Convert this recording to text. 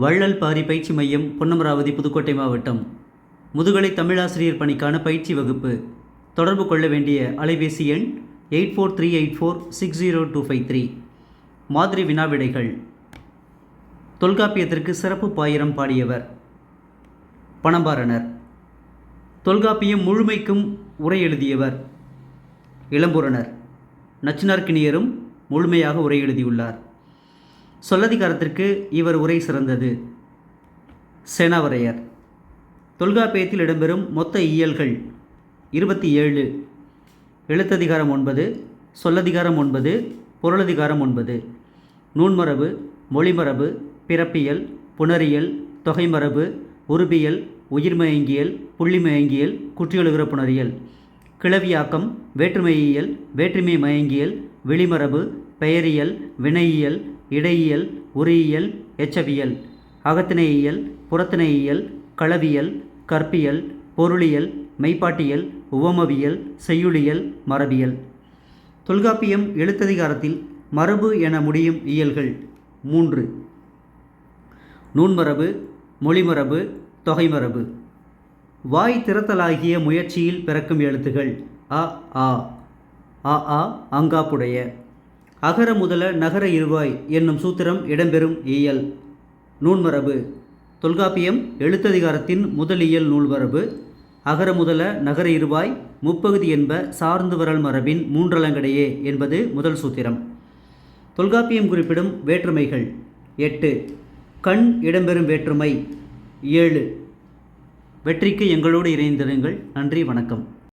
வள்ளல் பாரி பயிற்சி மையம் பொன்னமராவதி புதுக்கோட்டை மாவட்டம். முதுகலை தமிழாசிரியர் பணிக்கான பயிற்சி வகுப்பு. தொடர்பு கொள்ள வேண்டிய அலைபேசி எண் eight four three eight four six zero two five three. மாதிரி வினாவிடைகள். தொல்காப்பியத்திற்கு சிறப்பு பாயிரம் பாடியவர். பணம்பாரனர் தொல்காப்பியம் முழுமைக்கும் உரை எழுதியவர். இளம்புறனர் நச்சினார்கிணியரும் முழுமையாக உரை எழுதியுள்ளார். சொல்லதிகாரத்திற்கு இவர் உரை சிறந்தது. செனவரையர். தொல்காப்பியத்தில் இடம்பெறும் மொத்த இயல்கள் இருபத்தி ஏழு. எழுத்ததிகாரம் ஒன்பது சொல்லதிகாரம் ஒன்பது பொருளதிகாரம் ஒன்பது. நூன்மரபு மொழிமரபு பிறப்பியல் புணரியல் தொகைமரபு உருபியல் உயிர்மயங்கியல் புள்ளிமயங்கியல் குற்றியலுகிற புணரியல். கிளவியாக்கம் வேற்றுமையியல் வேற்றுமை மயங்கியல் வெளிமரபு பெயரியல் வினையியல் இடையியல் உரியியல் எச்சவியல் அகத்திணையியல் புறத்திணையியல் களவியல் கற்பியல் பொருளியல் மெய்ப்பாட்டியல் உவமவியல் செய்யுளியல் மரபியல். தொல்காப்பியம் எழுத்ததிகாரத்தில் மரபு என முடியும் இயல்கள் மூன்று. நூன்மரபு மொழிமரபு தொகைமரபு. வாய் திறத்தலாகிய முயற்சியில் பிறக்கும் எழுத்துகள் அ ஆ. அ ஆ அங்காப்புடைய. அகர முதல நகர இருவாய் என்னும் சூத்திரம் இடம்பெறும் இயல். நூன்மரபு. தொல்காப்பியம் எழுத்ததிகாரத்தின் முதலியல் நூல்மரபு. அகர முதல நகர இருவாய் முப்பகுதி என்ப சார்ந்து வரல் மரபின் மூன்றலங்கடையே என்பது முதல் சூத்திரம். தொல்காப்பியம் குறிப்பிடும் வேற்றுமைகள் எட்டு. கண் இடம்பெறும் வேற்றுமை ஏழு. வெற்றிக்கு எங்களோடு இணைந்திருங்கள். நன்றி வணக்கம்.